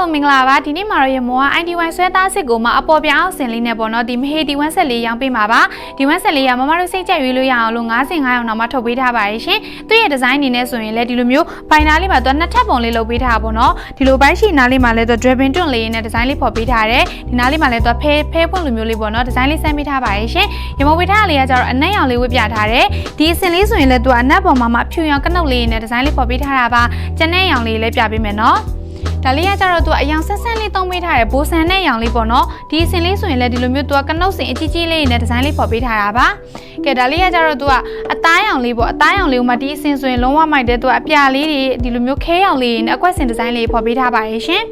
လုံးမင်္ဂလာပါဒီနေ့မှာတော့ရမောက ID1 ဆွဲသားစစ်ကိုမှအပေါ်ပြောင်းအောင်ဆင်လေးနဲ့ပေါ့နော်ဒီမဟေဒီ1ဆက်လေးရောင်းပေးမှာပါဒီ1ဆက်လေးကမမတို့စိတ်ကြိုက်ရွေးလို့ရအောင်လို့90 900အောင်တော့မှထုတ်ပေးထားပါရဲ့ရှင်သူ့ရဲ့ဒီဇိုင်းအနေနဲ့ဆိုရင်လည်းဒီလိုမျိုးဘိုင်နာလေးမှာသူကနှစ်ထပ်ပုံလေးလုပ်ပေးထားတာပေါ့နော်ဒီလိုဘိုင်းရှိနားလေးမှာလည်းသူ driven tune လေးနဲ့ဒီဇိုင်းလေးဖော်ပေးထားတယ်ဒီနားလေးမှာလည်းသူဖဲဖဲဖွင့်လိုမျိုးလေးပေါ့နော်ဒီဇိုင်းလေးဆန်းပေးထားပါရဲ့ရှင်ရမောဝေထားလေးကကျတော့အနက်ရောင်လေးဝတ်ပြထားတယ်ဒီအစင်လေးဆိုရင်လည်းသူကအနက်ပေါ်မှာမှဖြူရောင်ကနုတ်လေးနဲ့ဒီဇိုင်းလေးဖော်ပေးထားတာပါကျန်တဲ့ရောင်လေးလည်းပြပေးမယ်နော် ဒါလေးကကြတော့သူအယောင်ဆက်ဆက်လေးသုံးပေးထားတယ်ဘိုးဆန်နဲ့ရောင်လေးပေါ့နော်ဒီအစင်လေးဆိုရင်လည်းဒီလိုမျိုးသူကကနုတ်စင်အကြီးကြီးလေးနဲ့ဒီဇိုင်းလေးဖော်ပေးထားတာပါကဲဒါလေးကကြတော့သူကအသားရောင်လေးပေါ့အသားရောင်လေးကိုမှဒီအစင်ဆိုရင်လုံးဝမိုက်တဲ့သူကအပြာလေးတွေဒီလိုမျိုးခဲရောင်လေးနဲ့အကွက်စင်ဒီဇိုင်းလေးဖော်ပေးထားပါရဲ့ရှင်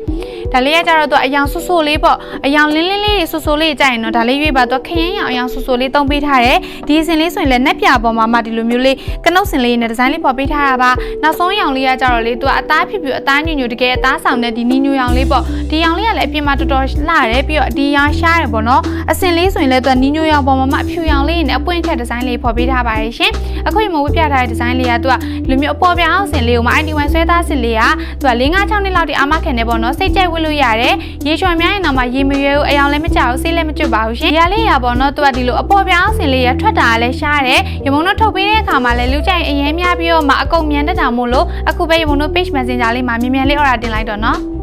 ဒါလေးကကြတော့သူအယောင်ဆူဆူလေးပေါ့အယောင်လင်းလင်းလေးတွေဆူဆူလေးကြိုက်ရင်တော့ဒါလေးရွေးပါသူခရင်ရောင်အယောင်ဆူဆူလေးသုံးပေးထားတယ်ဒီအစင်လေးဆိုရင်လည်းနက်ပြပေါ်မှာမှဒီလိုမျိုးလေးကနုတ်စင်လေးနဲ့ဒီဇိုင်းလေးဖော်ပေးထားတာပါနောက်ဆုံးရောင်လေးကကြတော့လေသူကအသားဖြစ်ဖြစ်အသားညွညွတကယ်အသားဆောင်တဲ့ဒီနီညူရောင်လေးပေါ့ဒီရောင်လေးကလည်းအပြင်မှာတော်တော်လှတယ်ပြီးတော့ဒီရောင်ရှားတယ်ပေါ့နော်အစင်လေးဆိုရင်လည်းသူကနီညူရောင်ပေါ်မှာမှအဖြူရောင်လေးနဲ့အပွင့်ထက်ဒီဇိုင်းလေးဖော်ပေးထားပါရဲ့ရှင်အခုဒီမှာဝတ်ပြထားတဲ့ဒီဇိုင်းလေးကသူကဒီလိုမျိုးအပေါ်ပြောင်အောင်စင်လေးကိုမှ ID1 ဆွဲသားစင်လေးကသူက၄၅6နှစ်လောက်တိအာမခံနေပေါ့နော်စိတ်ကြိုက်ဝတ်လို့ရတယ်ရေချွန်များရင်တော့မှရေမရွယ်ဘူးအယောင်လည်းမကြောက်ဘူးဆေးလည်းမကျွတ်ပါဘူးရှင်ဒီရလေးရပေါ့နော်သူကဒီလိုအပေါ်ပြောင်အောင်စင်လေးရထွက်တာလည်းရှားတယ်ရမုံတို့ထုတ်ပေးတဲ့အခါမှာလည်းလူကြိုက်အရင်များပြီးတော့မှအကုန်မြန်တတ်တာမို့လို့အခုပဲရမုံတို့ page messenger လေးမှာမြန်မြန်လေး order တင်လိုက်တော့နော်